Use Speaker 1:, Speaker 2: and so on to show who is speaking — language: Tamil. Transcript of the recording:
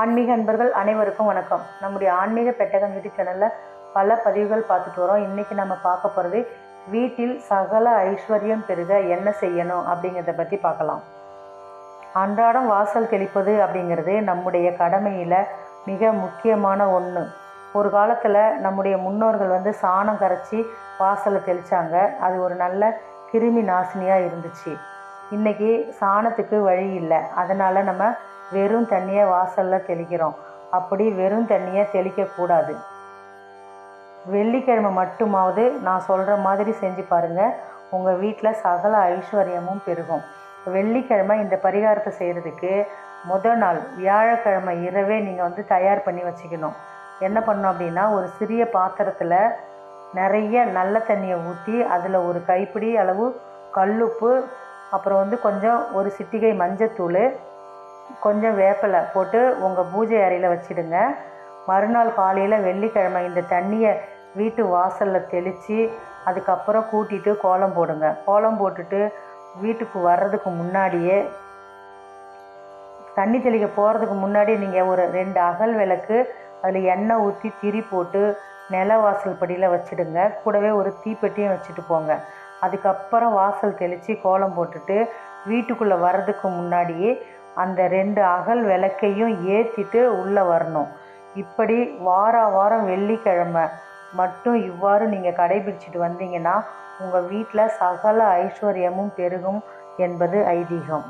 Speaker 1: ஆன்மீக அன்பர்கள் அனைவருக்கும் வணக்கம். நம்முடைய ஆன்மீக பெட்டகம் யூடியூப் சேனலில் பல பதிவுகள் பார்த்துட்டு வரோம். இன்றைக்கி நம்ம பார்க்க போகிறது வீட்டில் சகல ஐஸ்வர்யம் பெருக என்ன செய்யணும் அப்படிங்கிறத பற்றி பார்க்கலாம். அன்றாடம் வாசல் தெளிப்பது அப்படிங்கிறது நம்முடைய கடமையில் மிக முக்கியமான ஒன்று ஒரு காலத்தில் நம்முடைய முன்னோர்கள் வந்து சாணம் கரைச்சி வாசலை தெளித்தாங்க அது ஒரு நல்ல கிருமி நாசினியாக இருந்துச்சு. இன்றைக்கி சாணத்துக்கு வழி இல்லை. அதனால் நம்ம வெறும் தண்ணியை வாசலில் தெளிக்கிறோம். அப்படி வெறும் தண்ணியை தெளிக்கக்கூடாது வெள்ளிக்கிழமை மட்டுமாவது நான் சொல்கிற மாதிரி செஞ்சு பாருங்கள் உங்கள் வீட்டில் சகல ஐஸ்வர்யமும் பெருகும். வெள்ளிக்கிழமை இந்த பரிகாரத்தை செய்கிறதுக்கு முதல் நாள் வியாழக்கிழமை இரவே நீங்கள் வந்து தயார் பண்ணி வச்சுக்கணும். என்ன பண்ணோம் அப்படின்னா ஒரு சிறிய பாத்திரத்தில் நிறைய நல்ல தண்ணியை ஊற்றி அதில் ஒரு கைப்பிடி அளவு கல்லுப்பு அப்புறம் வந்து கொஞ்சம் ஒரு சிட்டிகை மஞ்சத்தூள் கொஞ்சம் வேப்பிலை போட்டு உங்கள் பூஜை அறையில் வச்சிடுங்க. மறுநாள் காலையில் வெள்ளிக்கிழமை இந்த தண்ணியை வீட்டு வாசலில் தெளித்து அதுக்கப்புறம் கூட்டிட்டு கோலம் போடுங்க. கோலம் போட்டுட்டு வீட்டுக்கு வர்றதுக்கு முன்னாடியே தண்ணி தெளிக்க போகிறதுக்கு முன்னாடி நீங்கள் ஒரு ரெண்டு அகல் விளக்கு அதில் எண்ணெய் ஊற்றி திரி போட்டு நில வாசல் படியில் வச்சுடுங்க. கூடவே ஒரு தீப்பெட்டியும் வச்சுட்டு போங்க. அதுக்கப்புறம் வாசல் தெளித்து கோலம் போட்டுட்டு வீட்டுக்குள்ளே வர்றதுக்கு முன்னாடியே அந்த ரெண்டு அகல் விளக்கையும் ஏற்றிட்டு உள்ளே வரணும். இப்படி வார வாரம் வெள்ளிக்கிழமை மட்டும் இவ்வாறு நீங்கள் கடைபிடிச்சிட்டு வந்தீங்கன்னா உங்கள் வீட்டில் சகல ஐஸ்வர்யமும் பெருகும் என்பது ஐதீகம்.